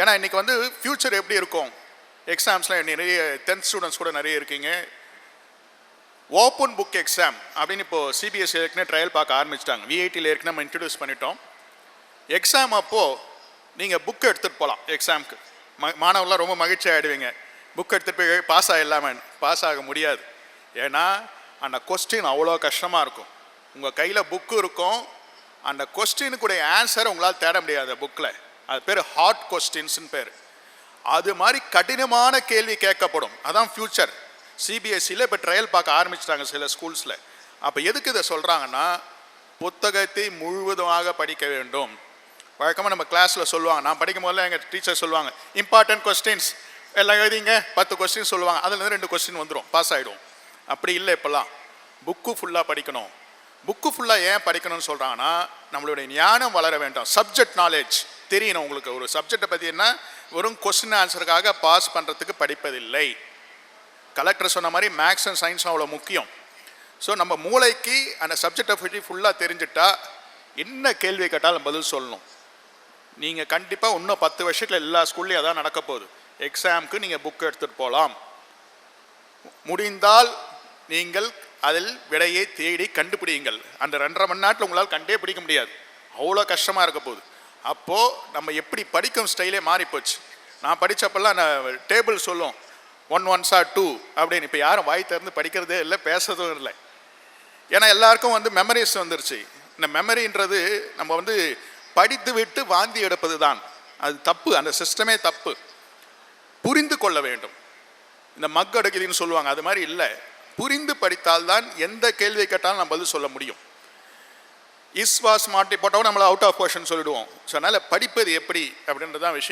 ஏன்னா இன்றைக்கி வந்து ஃப்யூச்சர் எப்படி இருக்கும்? எக்ஸாம்ஸ்லாம் நிறைய டென்த் ஸ்டூடெண்ட்ஸ் கூட நிறைய இருக்கீங்க. ஓப்பன் புக் எக்ஸாம் அப்படின்னு இப்போ சிபிஎஸ்சி ஏற்கனவே ட்ரையல் பார்க்க ஆரம்பிச்சிட்டாங்க. விஐடியில் ஏற்கனவே நம்ம இன்ட்ரடியூஸ் பண்ணிட்டோம். எக்ஸாம் அப்போது நீங்கள் புக் எடுத்துகிட்டு போகலாம் எக்ஸாமுக்கு ம மாணவர்லாம் ரொம்ப மகிழ்ச்சி ஆகிடுவீங்க புக் எடுத்துகிட்டு போய் பாஸ் ஆகிடலாமேன்னு பாஸ் ஆக முடியாது. ஏன்னா அந்த கொஸ்டின் அவ்வளோ கஷ்டமாக இருக்கும். உங்கள் கையில் புக்கு இருக்கும். அந்த கொஸ்டினுக்குடைய ஆன்சர் உங்களால் தேட முடியாது புக்கில் அது பேர் ஹார்ட் கொஸ்டின்ஸ்னு பேர். அது மாதிரி கடினமான கேள்வி கேட்கப்படும். அதான் ஃப்யூச்சர் சிபிஎஸ்சியில் இப்போ ட்ரையல் பார்க்க ஆரம்பிச்சிட்டாங்க சில ஸ்கூல்ஸில் அப்போ எதுக்கு இதை சொல்கிறாங்கன்னா புத்தகத்தை முழுவதுமாக படிக்க வேண்டும். வழக்கமாக நம்ம கிளாஸில் சொல்லுவாங்க. நான் படிக்கும் போதெல்லாம் எங்கள் டீச்சர் சொல்லுவாங்க இம்பார்ட்டன்ட் கொஸ்டின்ஸ் எல்லாம் எழுதிங்க பத்து கொஸ்டின் சொல்லுவாங்க. அதுலேருந்து ரெண்டு கொஸ்டின் வந்துடும் பாஸ் ஆகிடும் அப்படி இல்லை இப்போல்லாம். புக்கு ஃபுல்லாக படிக்கணும். புக்கு ஃபுல்லாக ஏன் படிக்கணும்னு சொல்கிறாங்கன்னா நம்மளுடைய ஞானம் வளர வேண்டும். சப்ஜெக்ட் நாலேஜ் தெரியணும் உங்களுக்கு ஒரு சப்ஜெக்டை பற்றி என்ன? வெறும் கொஸ்டின் ஆன்சருக்காக பாஸ் பண்ணுறதுக்கு படிப்பதில்லை. கலெக்டர் சொன்ன மாதிரி மேக்ஸ் அண்ட் சயின்ஸும் அவ்வளோ முக்கியம். ஸோ நம்ம மூளைக்கு அந்த சப்ஜெக்டை பற்றி ஃபுல்லாக தெரிஞ்சுட்டா என்ன கேள்வி கேட்டாலும் பதில் சொல்லணும். நீங்கள் கண்டிப்பாக இன்னும் பத்து வருஷத்தில் எல்லா ஸ்கூல்லையும் அதான் நடக்க போகுது. எக்ஸாமுக்கு நீங்கள் புக் எடுத்துகிட்டு போகலாம் முடிந்தால் நீங்கள் அதில் விடையை தேடி கண்டுபிடியுங்கள். அந்த ரெண்டரை மணி நேரத்தில் உங்களால் கண்டே பிடிக்க முடியாது. அவ்வளோ கஷ்டமாக இருக்க போகுது. அப்போது நம்ம எப்படி படிக்கும் ஸ்டைலே மாறிப்போச்சு நான் படித்தப்பெல்லாம் நான் டேபிள் சொல்லும். ஒன் ஒன் சார் டூ அப்படின்னு. இப்போ யாரும் வாய் திறந்து படிக்கிறதே இல்லை பேசுறதும் இல்லை. ஏன்னா எல்லாருக்கும் வந்து மெமரிஸ் வந்துருச்சு. இந்த மெமரின்றது நம்ம வந்து படித்து விட்டு வாந்தி எடுப்பது தான். அது தப்பு. அந்த சிஸ்டமே தப்பு. புரிந்து கொள்ள வேண்டும். இந்த மக் அடுக்குதுன்னு சொல்லுவாங்க. அது மாதிரி இல்லை. புரிந்து படித்தால்தான் எந்த கேள்வி கேட்டாலும் நம்ம பதில் சொல்ல முடியும். இஸ் வாஸ் மாட்டி போட்டவங்க நம்மளை அவுட் ஆஃப் கொஷன் சொல்லிடுவோம். ஸோ அதனால் படிப்பது எப்படி அப்படின்றதான் விஷயம்.